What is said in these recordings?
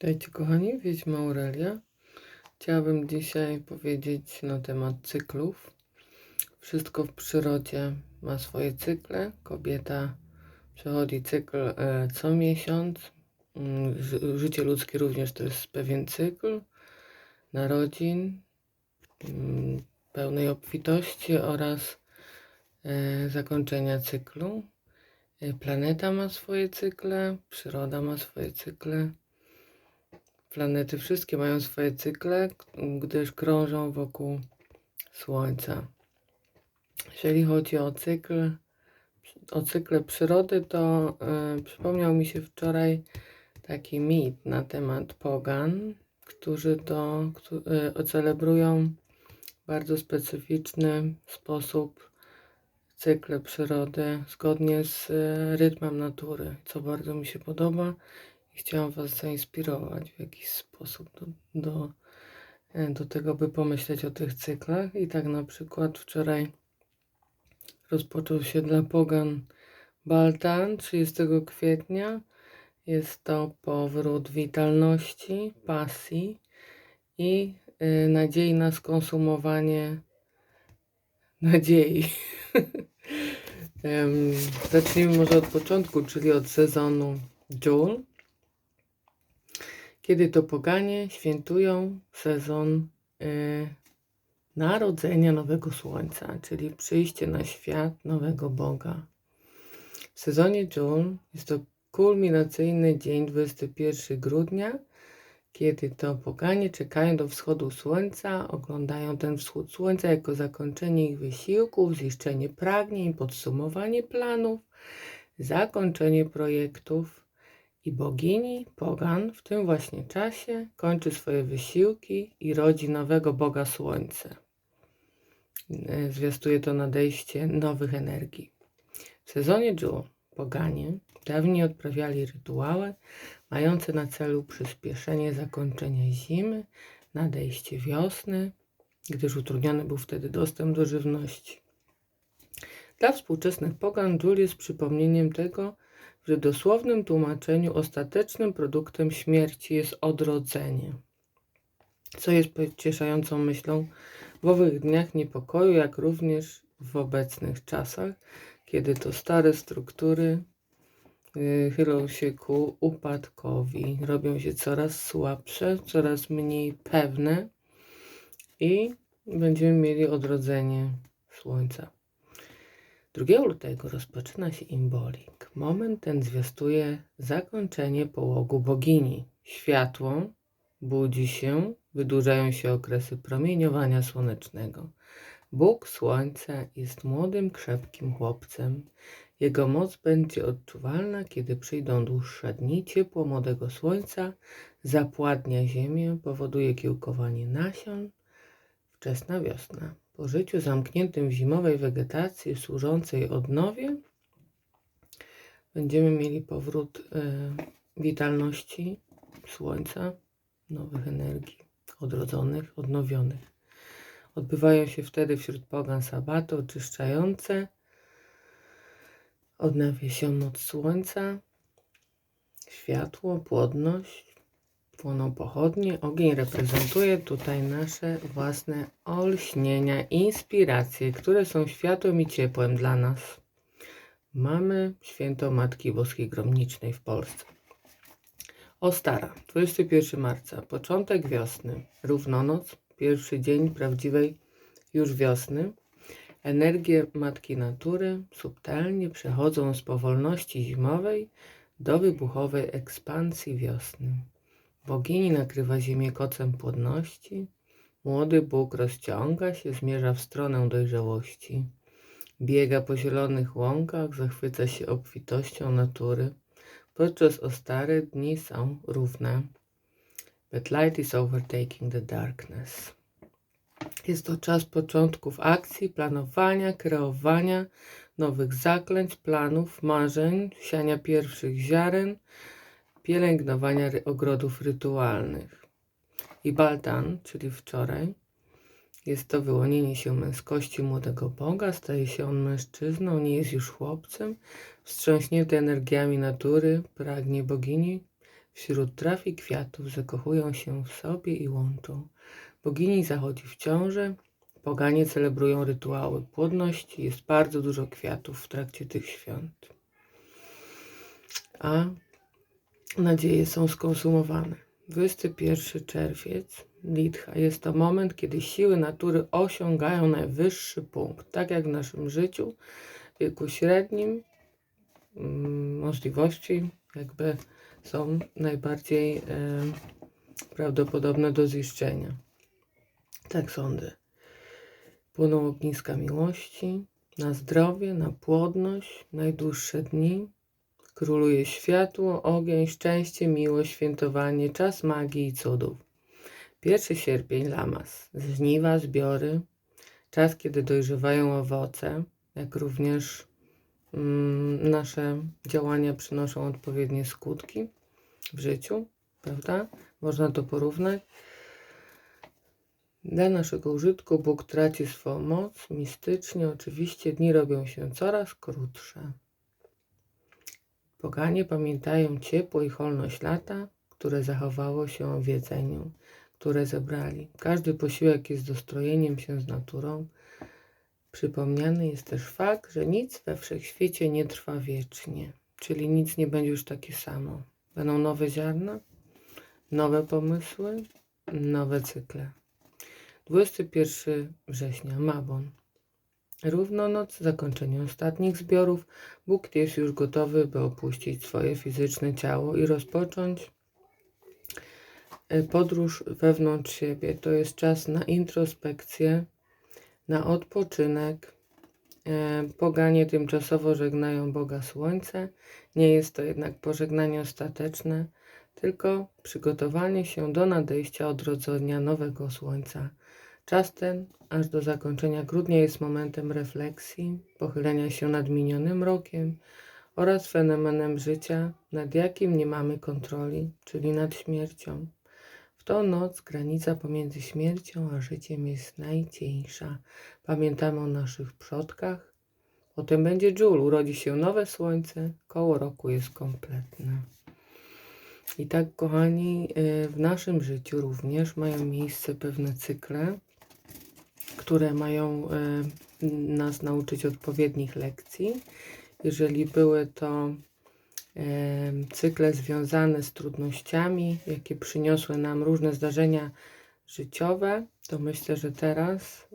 Witajcie kochani, Wiedźma Aurelia. Chciałabym dzisiaj powiedzieć na temat cyklów. Wszystko w przyrodzie ma swoje cykle. Kobieta przechodzi cykl e, co miesiąc. Mm, ży- Życie ludzkie również to jest pewien cykl narodzin, mm, pełnej obfitości oraz e, zakończenia cyklu. E, Planeta ma swoje cykle, przyroda ma swoje cykle. Planety wszystkie mają swoje cykle, gdyż krążą wokół Słońca. Jeżeli chodzi o cykl, o cykle przyrody, to e, przypomniał mi się wczoraj taki mit na temat pogan, którzy to któ- e, celebrują w bardzo specyficzny sposób cykle przyrody zgodnie z e, rytmem natury, co bardzo mi się podoba chciałam Was zainspirować w jakiś sposób do, do, e, do tego, by pomyśleć o tych cyklach. I tak na przykład wczoraj rozpoczął się dla Pogan Baltan 30 kwietnia. Jest to powrót witalności, pasji i y, nadziei na skonsumowanie nadziei. Zacznijmy może od początku, czyli od sezonu Jul, kiedy to poganie świętują sezon y, narodzenia nowego słońca, czyli przyjście na świat nowego Boga. W sezonie Jul jest to kulminacyjny dzień 21 grudnia, kiedy to poganie czekają do wschodu słońca, oglądają ten wschód słońca jako zakończenie ich wysiłków, ziszczenie pragnień, podsumowanie planów, zakończenie projektów i bogini Pogan w tym właśnie czasie kończy swoje wysiłki i rodzi nowego Boga Słońce. E, Zwiastuje to nadejście nowych energii. W sezonie Jul poganie dawniej odprawiali rytuały mające na celu przyspieszenie zakończenia zimy, nadejście wiosny, gdyż utrudniony był wtedy dostęp do żywności. Dla współczesnych pogan Jul jest przypomnieniem tego, że w dosłownym tłumaczeniu ostatecznym produktem śmierci jest odrodzenie, co jest pocieszającą myślą w owych dniach niepokoju, jak również w obecnych czasach, kiedy to stare struktury y, chylą się ku upadkowi, robią się coraz słabsze, coraz mniej pewne i będziemy mieli odrodzenie Słońca. 2 lutego rozpoczyna się imbolik. Moment ten zwiastuje zakończenie połogu bogini. Światło budzi się, wydłużają się okresy promieniowania słonecznego. Bóg Słońca jest młodym, krzepkim chłopcem. Jego moc będzie odczuwalna, kiedy przyjdą dłuższe dni. Ciepło młodego Słońca zapładnia ziemię, powoduje kiełkowanie nasion. Wczesna wiosna. Po życiu zamkniętym w zimowej wegetacji służącej odnowie będziemy mieli powrót e, witalności Słońca, nowych energii, odrodzonych, odnowionych. Odbywają się wtedy wśród pogan sabaty oczyszczające. Odnawia się moc Słońca, światło, płodność, płoną pochodnie. Ogień reprezentuje tutaj nasze własne olśnienia, inspiracje, które są światłem i ciepłem dla nas. Mamy święto Matki Boskiej Gromnicznej w Polsce. Ostara, 21 marca, początek wiosny, równonoc, pierwszy dzień prawdziwej już wiosny. Energie Matki Natury subtelnie przechodzą z powolności zimowej do wybuchowej ekspansji wiosny. Bogini nakrywa ziemię kocem płodności. Młody Bóg rozciąga się, zmierza w stronę dojrzałości. Biega po zielonych łąkach, zachwyca się obfitością natury. Podczas ostary dni są równe. But light is overtaking the darkness. Jest to czas początków akcji, planowania, kreowania nowych zaklęć, planów, marzeń, siania pierwszych ziaren, pielęgnowania ogrodów rytualnych. I Baltan, czyli wczoraj, jest to wyłonienie się męskości młodego Boga, staje się on mężczyzną, nie jest już chłopcem, wstrząśnięty energiami natury, pragnie bogini, Wśród traw i kwiatów zakochują się w sobie i łączą. Bogini zachodzi w ciążę, poganie celebrują rytuały płodności, jest bardzo dużo kwiatów w trakcie tych świąt. A nadzieje są skonsumowane. 21 czerwiec, Litcha, jest to moment, kiedy siły natury osiągają najwyższy punkt. Tak jak w naszym życiu, w wieku średnim, mm, możliwości jakby są najbardziej e, prawdopodobne do ziszczenia. Tak sądzę. Płyną ogniska miłości na zdrowie, na płodność, najdłuższe dni. Króluje światło, ogień, szczęście, miłość, świętowanie, czas magii i cudów. 1 sierpień Lamas, żniwa, zbiory, czas, kiedy dojrzewają owoce, jak również mm, nasze działania przynoszą odpowiednie skutki w życiu, prawda? Można to porównać. Dla naszego użytku Bóg traci swoją moc mistycznie. Oczywiście dni robią się coraz krótsze. Poganie pamiętają ciepło i holność lata, które zachowało się w jedzeniu, które zebrali. Każdy posiłek jest dostrojeniem się z naturą. Przypomniany jest też fakt, że nic we wszechświecie nie trwa wiecznie, czyli nic nie będzie już takie samo. Będą nowe ziarna, nowe pomysły, nowe cykle. 21 września, Mabon. Równo noc, zakończenie ostatnich zbiorów, Bóg jest już gotowy, by opuścić swoje fizyczne ciało i rozpocząć e, podróż wewnątrz siebie. To jest czas na introspekcję, na odpoczynek. E, Poganie tymczasowo żegnają Boga Słońce. Nie jest to jednak pożegnanie ostateczne, tylko przygotowanie się do nadejścia odrodzenia nowego Słońca. Czas ten, aż do zakończenia grudnia, jest momentem refleksji, pochylenia się nad minionym rokiem oraz fenomenem życia, nad jakim nie mamy kontroli, czyli nad śmiercią. W tą noc granica pomiędzy śmiercią a życiem jest najcieńsza. Pamiętamy o naszych przodkach. Potem będzie Dżul, urodzi się nowe słońce, koło roku jest kompletne. I tak, kochani, y, w naszym życiu również mają miejsce pewne cykle, które mają y, nas nauczyć odpowiednich lekcji. Jeżeli były to y, cykle związane z trudnościami, jakie przyniosły nam różne zdarzenia życiowe, to myślę, że teraz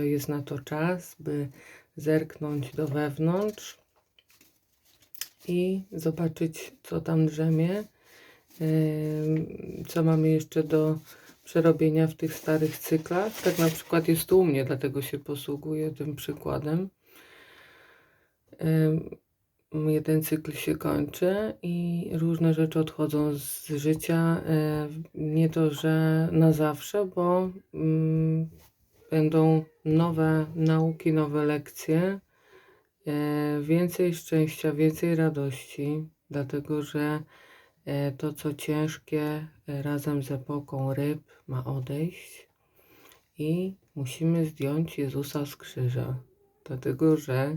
y, jest na to czas, by zerknąć do wewnątrz i zobaczyć, co tam drzemie, co mamy jeszcze do przerobienia w tych starych cyklach. Tak na przykład jest u mnie, dlatego się posługuję tym przykładem. Jeden cykl się kończy i różne rzeczy odchodzą z życia. Nie to, że na zawsze, bo mm, będą nowe nauki, nowe lekcje, e, więcej szczęścia, więcej radości, dlatego że E, to, co ciężkie, e, razem z epoką ryb ma odejść i musimy zdjąć Jezusa z krzyża, dlatego że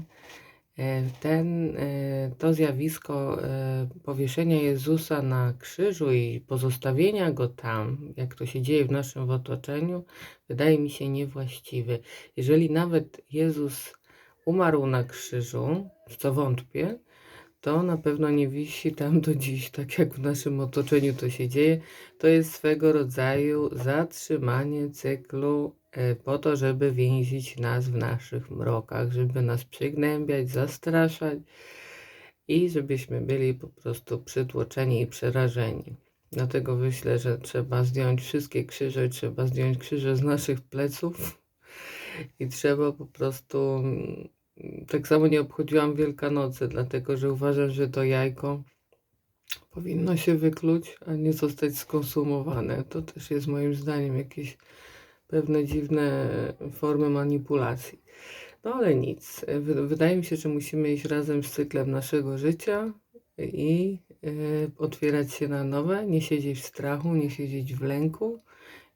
e, ten, to zjawisko powieszenia Jezusa na krzyżu i pozostawienia go tam, jak to się dzieje w naszym otoczeniu, wydaje mi się niewłaściwy. Jeżeli nawet Jezus umarł na krzyżu, w co wątpię, to na pewno nie wisi tam do dziś, tak jak w naszym otoczeniu to się dzieje. To jest swego rodzaju zatrzymanie cyklu e, po to, żeby więzić nas w naszych mrokach, żeby nas przygnębiać, zastraszać i żebyśmy byli po prostu przytłoczeni i przerażeni. Dlatego myślę, że trzeba zdjąć wszystkie krzyże, trzeba zdjąć krzyże z naszych pleców i trzeba po prostu mm, tak samo nie obchodziłam Wielkanocy, dlatego że uważam, że to jajko powinno się wykluć, a nie zostać skonsumowane. To też jest moim zdaniem jakieś pewne dziwne formy manipulacji. No ale nic. Wydaje mi się, że musimy iść razem z cyklem naszego życia i y, otwierać się na nowe, nie siedzieć w strachu, nie siedzieć w lęku,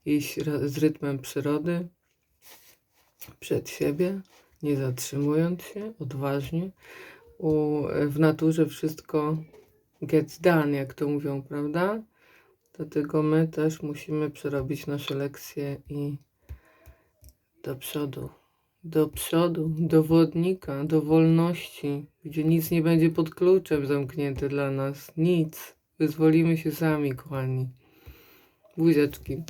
iść z rytmem przyrody przed siebie nie zatrzymując się, odważnie. U, w naturze wszystko gets done, jak to mówią, prawda? Dlatego my też musimy przerobić nasze lekcje i do przodu. Do przodu, do wodnika, do wolności, gdzie nic nie będzie pod kluczem zamknięte dla nas. Nic. Wyzwolimy się sami, kochani. Buziaczki.